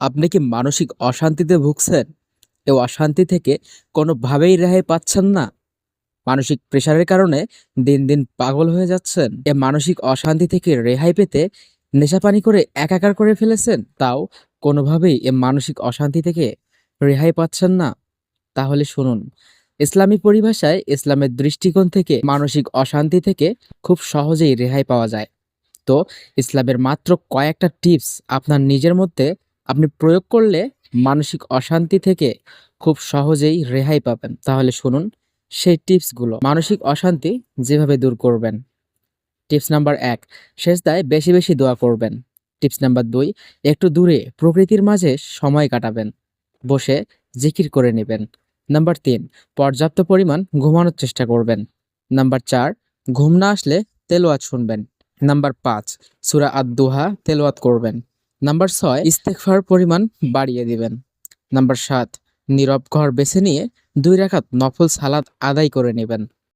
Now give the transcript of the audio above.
আপনি কি মানসিক অশান্তিতে ভুগছেন? এই অশান্তি থেকে কোনোভাবেই রেহাই পাচ্ছেন না। মানসিক প্রেশারের কারণে দিন দিন পাগল হয়ে যাচ্ছেন। এ মানসিক অশান্তি থেকে রেহাই পেতে নেশাপানি করে একাকার করে ফেলেছেন। তাও কোনোভাবেই এ মানসিক অশান্তি থেকে রেহাই পাচ্ছেন না। তাহলে শুনুন, ইসলামী পরিভাষায় ইসলামের দৃষ্টিকোণ থেকে মানসিক অশান্তি থেকে খুব সহজেই রেহাই পাওয়া যায়। তো ইসলামের মাত্র কয়েকটা টিপস আপনার নিজের মধ্যে আপনি প্রয়োগ করলে মানসিক অশান্তি থেকে খুব সহজেই রেহাই পাবেন। তাহলে শুনুন, সেই টিপসগুলো। মানসিক অশান্তি যেভাবে দূর করবেন। টিপস নাম্বার এক শেষদায় বেশি বেশি দোয়া করবেন। টিপস নাম্বার দুই, একটু দূরে প্রকৃতির মাঝে সময় কাটাবেন। বসে জিকির করে নেবেন। নাম্বার তিন, পর্যাপ্ত পরিমাণ ঘুমানোর চেষ্টা করবেন। নাম্বার চার, ঘুম না আসলে তেলোয়াত শুনবেন। নাম্বার পাঁচ, সুরা আদ দুহা তেলোয়াত করবেন। নাম্বার ছয় ইস্তেকফার পরিমাণ বাড়িয়ে দিবেন। নাম্বার সাত, নীরব ঘর বেছে নিয়ে দুই রাখাত নফল সালাদ আদায় করে নেবেন।